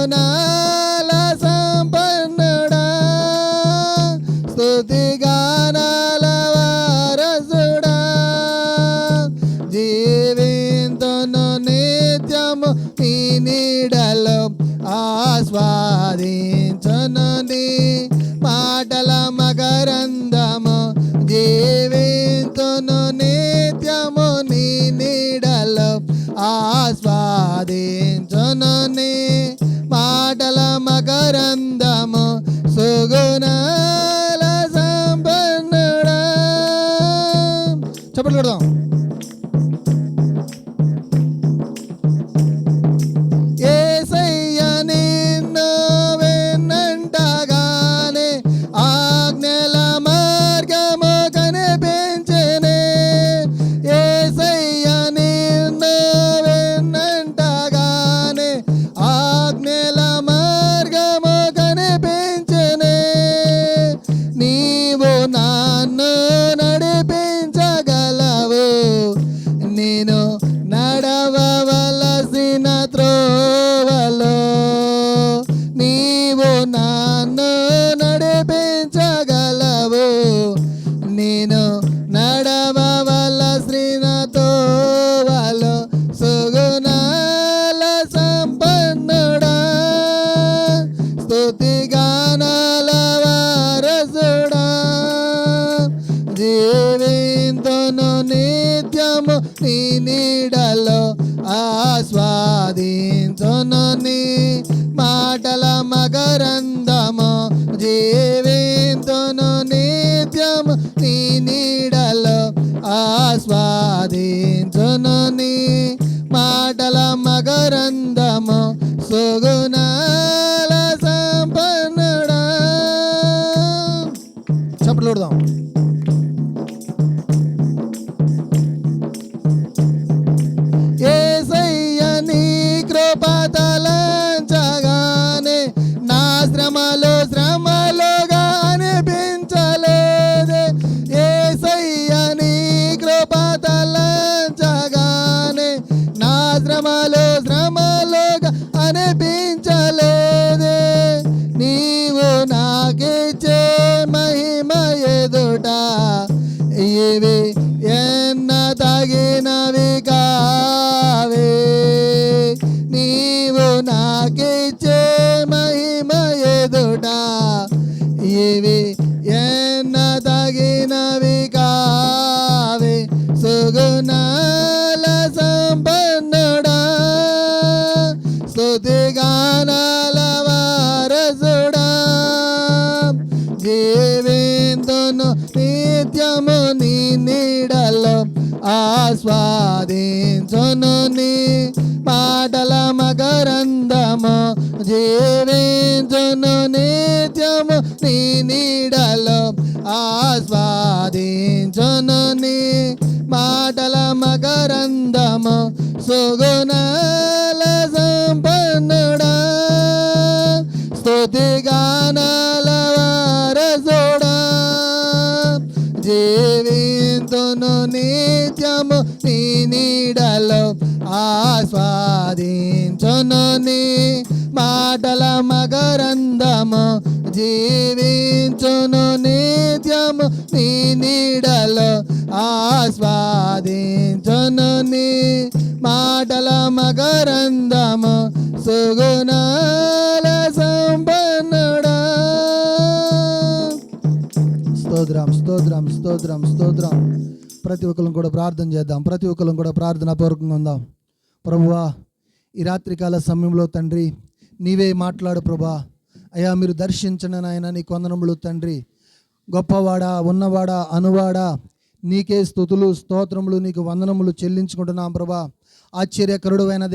గుణాల సంపన్నుడా. స్తుతి గానాల వారసుడా. జీవింతును నిత్యము నీ నీడలో ఆస్వాది మాటల మకరందము సుగుణాల నడవవలసిన తోవలో సుగుణాల సంపన్నుడా. స్తుతి గానాల వారసుడా. జీవింతును నిత్యము నీ నీడలో ఆస్వాదించును నీ మాటల మకరందము జీవింతును నిత్యము నీ నీడలో ఆస్వాదించును నీ మాటల మకరందము సుగుణాల సంపన్నుడా. చప్పట్లు కొడదాం. ఏసయ్య నీ కృప తగినవి కావే. నీవు నాకిచ్చే మహిమ ఎదుట. ఇవి ఎన్న తగినవి కావే. సుగుణాల సంపన్నుడా. స్థుతిగానాల వారసుడా. జీవింతును నీ ఆస్వాదించును నీ పాటల మకరందము జీవించును నిత్యము నీ నీడలో ఆస్వాదించును నీ మాటల మకరందము సుగుణ జీవింతును నిత్యము నీ నీడలో ఆస్వాదించును నీ మాటల మకరందము జీవించును నిత్యము నీ నీడలో ఆస్వాదించును నీ మాటల మకరందము సుగుణాల సంభ స్తోత్రం స్తోత్రం స్తోత్రం స్తోత్రం. ప్రతి ఒక్కరం కూడా ప్రార్థన చేద్దాం. ప్రతి ఒక్కరం కూడా ప్రార్థన పూర్వకంగా ఉందాం. ప్రభువా ఈ రాత్రికాల సమయంలో తండ్రి నీవే మాట్లాడు ప్రభా. అయ్యా మీరు దర్శించిన నాయన నీ కొందనములు తండ్రి. గొప్పవాడా ఉన్నవాడా అనువాడా నీకే స్థుతులు స్తోత్రములు నీకు వందనములు చెల్లించుకుంటున్నాం ప్రభా. ఆశ్చర్యకరుడు అయిన